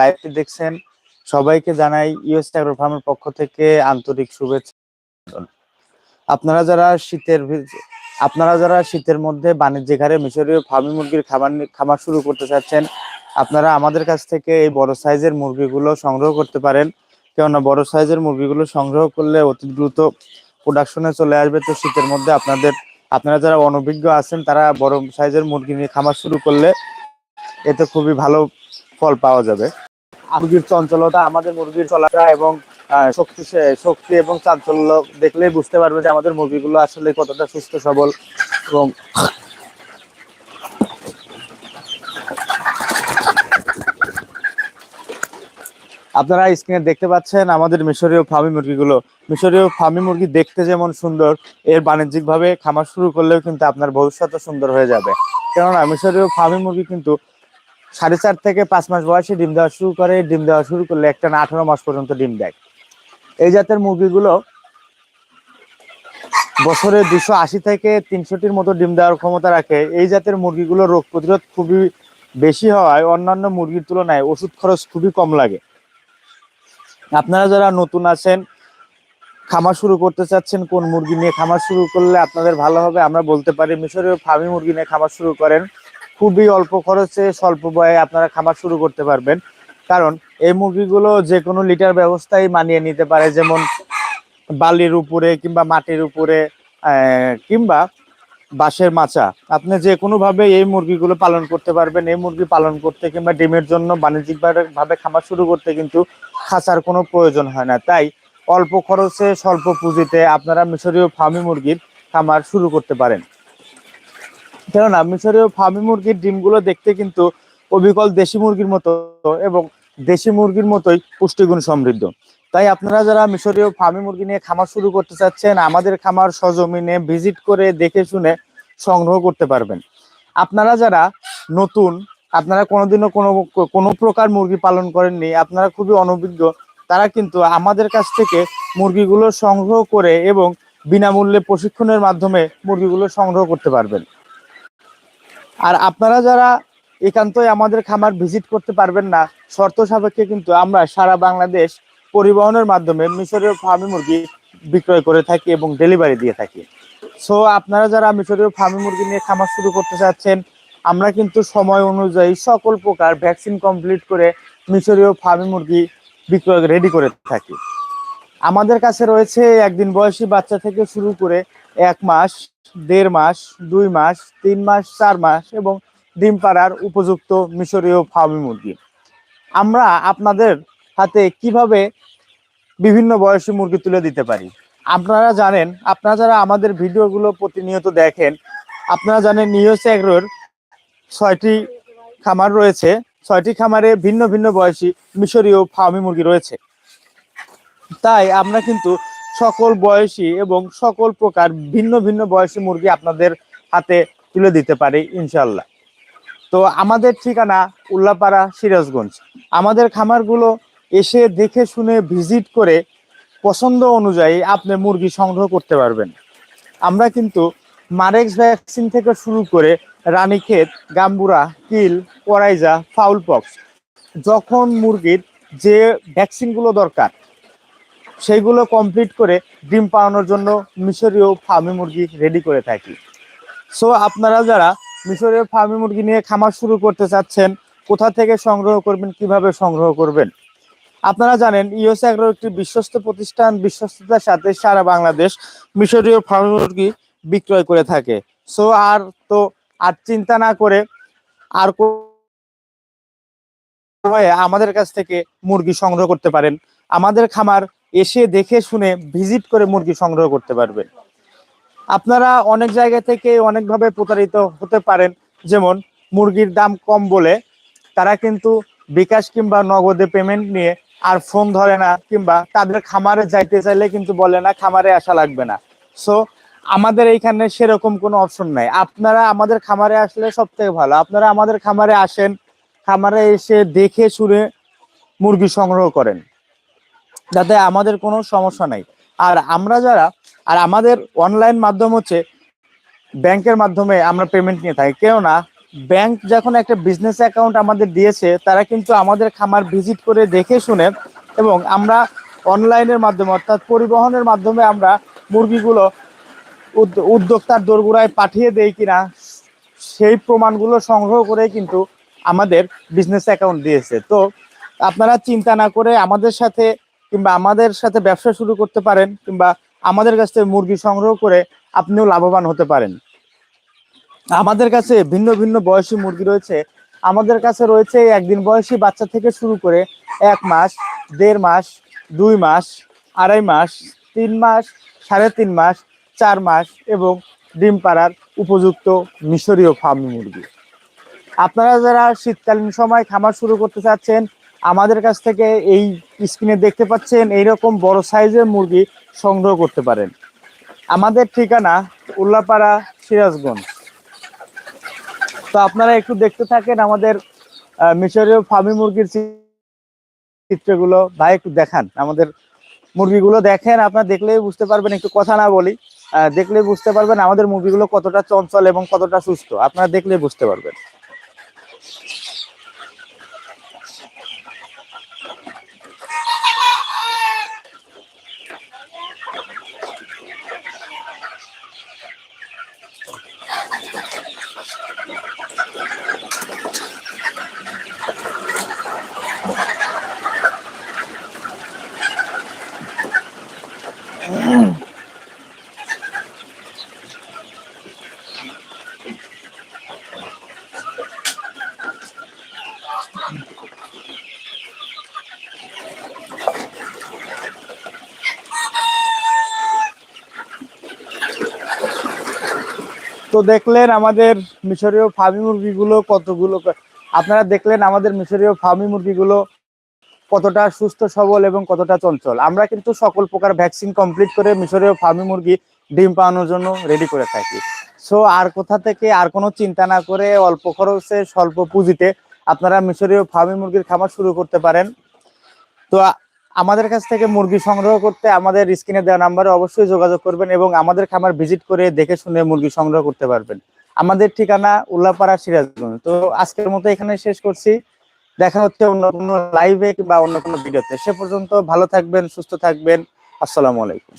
লাইভটি দেখছেন। সবাইকে জানাই ইউএস অ্যাগ্রো ফার্মের পক্ষ থেকে আন্তরিক শুভেচ্ছা। আপনারা যারা শীতের আপনারা যারা শীতের মধ্যে বাণিজ্যিক হারে মিশরীয় ফার্মি মুরগির খাবার খামার শুরু করতে চাচ্ছেন, আপনারা আমাদের কাছ থেকে এই বড় সাইজের মুরগিগুলো সংগ্রহ করতে পারেন। কেননা বড় সাইজের মুরগিগুলো সংগ্রহ করলে অতি দ্রুত প্রোডাকশনে চলে আসবে। তো শীতের মধ্যে আপনাদের, আপনারা যারা অনভিজ্ঞ আছেন, তারা বড় সাইজের মুরগি নিয়ে খামার শুরু করলে এতে খুবই ভালো ফল পাওয়া যাবে। মুরগির চঞ্চলতা, আমাদের মুরগির চলাটা এবং শক্তি শক্তি এবং চাঞ্চল্য দেখলেই বুঝতে পারবে যে আমাদের মুরগিগুলো আসলে কতটা সুস্থ, সবল এবং আপনারা স্ক্রিনে দেখতে পাচ্ছেন আমাদের মিশরীয় ফার্মি মুরগিগুলো। মিশরীয় ফার্মি মুরগি দেখতে যেমন সুন্দর, এর বাণিজ্যিকভাবে খামার শুরু করলেও কিন্তু আপনার ভবিষ্যৎ সুন্দর হয়ে যাবে। কেননা মিশরীয় ফার্মি মুরগি কিন্তু সাড়ে চার থেকে পাঁচ মাস বয়সে ডিম দেওয়া শুরু করে, ডিম দেওয়া শুরু করলে একটা না আঠারো মাস পর্যন্ত ডিম দেয়। এই জাতের মুরগিগুলো বছরে দুশো আশি থেকে তিনশোটির মতো ডিম দেওয়ার ক্ষমতা রাখে। এই জাতের মুরগিগুলো রোগ প্রতিরোধ খুবই বেশি হওয়ায় অন্যান্য মুরগির তুলনায় ওষুধ খরচ খুবই কম লাগে। আপনারা যারা নতুন আছেন, খামার শুরু করতে চাচ্ছেন, কোন মুরগি নিয়ে খামার শুরু করলে আপনাদের ভালো হবে, আমরা বলতে পারি মিশরীয় ফার্মি মুরগি নিয়ে খামার শুরু করেন। খুবই অল্প খরচে স্বল্প ব্যয়ে আপনারা খামার শুরু করতে পারবেন। কারণ এই মুরগিগুলো যে কোনো লিটার ব্যবস্থায় মানিয়ে নিতে পারে, যেমন বালির উপরে কিংবা মাটির উপরে কিংবা বাঁশের মাচা। আপনি যে কোনোভাবে এই মুরগিগুলো পালন করতে পারবেন। এই মুরগি পালন করতে কিংবা ডিমের জন্য বাণিজ্যিক ভাবে খামার শুরু করতে কিন্তু খাঁচার কোনো প্রয়োজন হয় না। তাই অল্প খরচে, স্বল্প পুঁজিতে আপনারা মিশরীয় ফার্মি মুরগির খামার শুরু করতে পারেন। কেননা মিশরীয় ফার্মি মুরগির ডিমগুলো দেখতে কিন্তু অবিকল দেশি মুরগির মতো এবং দেশি মুরগির মতোই পুষ্টিগুণ সমৃদ্ধ। তাই আপনারা যারা মিশরীয় ফার্মি মুরগি নিয়ে খামার শুরু করতে চাচ্ছেন, আমাদের খামার সজমিনে ভিজিট করে দেখে শুনে সংগ্রহ করতে পারবেন। আপনারা যারা নতুন, আপনারা কোনোদিনও কোনো কোনো প্রকার মুরগি পালন করেননি, আপনারা খুবই অনভিজ্ঞ, তারা কিন্তু আমাদের কাছ থেকে মুরগিগুলো সংগ্রহ করে এবং বিনামূল্যে প্রশিক্ষণের মাধ্যমে মুরগিগুলো সংগ্রহ করতে পারবেন। আর আপনারা যারা একান্তই আমাদের খামার ভিজিট করতে পারবেন না, শর্ত সাপেক্ষে কিন্তু আমরা সারা বাংলাদেশ পরিবহনের মাধ্যমে মিশরীয় ফার্মি মুরগি বিক্রয় করে থাকি এবং ডেলিভারি দিয়ে থাকি। সো আপনারা যারা মিশরীয় ফার্মি মুরগি নিয়ে খামার শুরু করতে চাচ্ছেন, আমরা কিন্তু সময় অনুযায়ী সকল প্রকার ভ্যাকসিন কমপ্লিট করে মিশরীয় ফার্মি মুরগি বিক্রয় রেডি করে থাকি। আমাদের কাছে রয়েছে একদিন বয়সী বাচ্চা থেকে শুরু করে এক মাস, দেড় মাস, দুই মাস, তিন মাস, চার মাস এবং ডিম পাড়ার উপযুক্ত মিশরীয় ফার্মি মুরগি। আমরা আপনাদের হাতে কীভাবে বিভিন্ন বয়সী মুরগি তুলে দিতে পারি? আপনারা জানেন, আপনারা যারা আমাদের ভিডিওগুলো প্রতিনিয়ত দেখেন, আপনারা জানেন নিউজ এগ্রোর ছয়টি খামার রয়েছে। ছয়টি খামারে ভিন্ন ভিন্ন বয়সী মিশরীয় ফার্মি মুরগি রয়েছে। তাই আমরা কিন্তু সকল বয়সী এবং সকল প্রকার ভিন্ন ভিন্ন বয়সী মুরগি আপনাদের হাতে তুলে দিতে পারি ইনশাল্লাহ তো আমাদের ঠিকানা উল্লাপাড়া সিরাজগঞ্জ। আমাদের খামারগুলো এসে দেখে শুনে ভিজিট করে পছন্দ অনুযায়ী আপনি মুরগি সংগ্রহ করতে পারবেন। আমরা কিন্তু মারেক্স ভ্যাকসিন থেকে শুরু করে রানীক্ষেত, গাম্বুরা, কিল পরাইজা ফাউল পক্স যখন মুরগির যে ভ্যাকসিনগুলো দরকার সেইগুলো কমপ্লিট করে ডিম পাওয়ানোর জন্য মিশরীয় ফার্মি মুরগি রেডি করে থাকি। সো আপনারা যারা মিশরীয় ফার্মি মুরগি নিয়ে খামার শুরু করতে চাচ্ছেন, কোথা থেকে সংগ্রহ করবেন, কীভাবে সংগ্রহ করবেন? আপনারা জানেন, ইউএস অ্যাগ্রো একটি বিশ্বস্ত প্রতিষ্ঠান, বিশ্বস্ততার সাথে সারা বাংলাদেশ মিশরীয় ফার্মি মুরগি বিক্রয় করে থাকে। সো আর তো আর চিন্তা না করে আর আমাদের কাছ থেকে মুরগি সংগ্রহ করতে পারেন। আমাদের খামার এসে দেখে শুনে ভিজিট করে মুরগি সংগ্রহ করতে পারবেন আপনারা অনেক জায়গা থেকে অনেকভাবে প্রতারিত হতে পারেন। যেমন মুরগির দাম কম বলে তারা কিন্তু বিকাশ কিংবা নগদে পেমেন্ট নিয়ে আর ফোন ধরে না কিংবা তাদের খামারে যাইতে চাইলে কিন্তু বলে না, খামারে আসা লাগবে না। সো আমাদের এইখানে সেরকম কোনো অপশন নাই। আপনারা আমাদের খামারে আসলে সব থেকে ভালো। আপনারা আমাদের খামারে আসেন, খামারে এসে দেখে শুনে মুরগি সংগ্রহ করেন। যাতে আমাদের কোনো সমস্যা নাই। আর আমরা যারা, আর আমাদের অনলাইন মাধ্যম হচ্ছে ব্যাংকের মাধ্যমে আমরা পেমেন্ট নিয়ে থাকি। কেননা ব্যাংক যখন একটা বিজনেস অ্যাকাউন্ট আমাদের দিয়েছে, তারা কিন্তু আমাদের খামার ভিজিট করে দেখে শুনে এবং আমরা অনলাইনের মাধ্যমে, অর্থাৎ পরিবহনের মাধ্যমে আমরা মুরগিগুলো উদ- উদ্যোক্তার দোরগোড়ায় পাঠিয়ে দেই কিনা, সেই প্রমাণগুলো সংগ্রহ করে কিন্তু আমাদের বিজনেস অ্যাকাউন্ট দিয়েছে। তো আপনারা চিন্তা না করে আমাদের সাথে কিংবা আমাদের সাথে ব্যবসা শুরু করতে পারেন, কিংবা আমাদের কাছ থেকে মুরগি সংগ্রহ করে আপনিও লাভবান হতে পারেন। আমাদের কাছে ভিন্ন ভিন্ন বয়সী মুরগি রয়েছে। আমাদের কাছে রয়েছে একদিন বয়সী বাচ্চা থেকে শুরু করে এক মাস, দেড় মাস, দুই মাস, আড়াই মাস, তিন মাস, সাড়ে তিন মাস, চার মাস এবং ডিম পাড়ার উপযুক্ত মিশরীয় ফার্ম মুরগি। আপনারা যারা শীতকালীন সময় খামার শুরু করতে চাচ্ছেন আমাদের কাছ থেকে এই স্ক্রিনে দেখতে পাচ্ছেন এইরকম বড় সাইজের মুরগি সংগ্রহ করতে পারেন। আমাদের ঠিকানা উল্লাপাড়া সিরাজগঞ্জ। তো আপনারা একটু দেখতে থাকেন আমাদের মিশরীয় ফার্মি মুরগির চিত্রগুলো। ভাই, একটু দেখান আমাদের মুরগিগুলো। দেখেন, আপনারা দেখলেই বুঝতে পারবেন, একটু কথা না বলি দেখলেই বুঝতে পারবেন আমাদের মুরগিগুলো কতটা চঞ্চল এবং কতটা সুস্থ। আপনারা দেখলেই বুঝতে পারবেন। তো দেখলেন আমাদের মিশরীয় ফার্মি মুরগিগুলো কতগুলো আপনারা দেখলেন আমাদের মিশরীয় ফার্মি মুরগিগুলো কতটা সুস্থ, সবল এবং কতটা চঞ্চল। আমরা কিন্তু সকল প্রকার ভ্যাকসিন কমপ্লিট করে মিশরীয় ফার্মি মুরগি ডিম পাওয়ানোর জন্য রেডি করে থাকি। সো আর কোথা থেকে আর কোনো চিন্তা না করে অল্প খরচে, স্বল্প পুঁজিতে আপনারা মিশরীয় ফার্মি মুরগির খামার শুরু করতে পারেন। তো আমাদের কাছ থেকে মুরগি সংগ্রহ করতে আমাদের স্ক্রিনে দেওয়া নাম্বারে অবশ্যই যোগাযোগ করবেন এবং আমাদের খামার ভিজিট করে দেখে শুনে মুরগি সংগ্রহ করতে পারবেন। আমাদের ঠিকানা উল্লাপাড়া সিরাজগঞ্জ। তো আজকের মতো এখানে শেষ করছি। দেখা হচ্ছে অন্য কোনো লাইভে কিংবা অন্য কোনো ভিডিওতে সে পর্যন্ত ভালো থাকবেন, সুস্থ থাকবেন। আসসালামু আলাইকুম।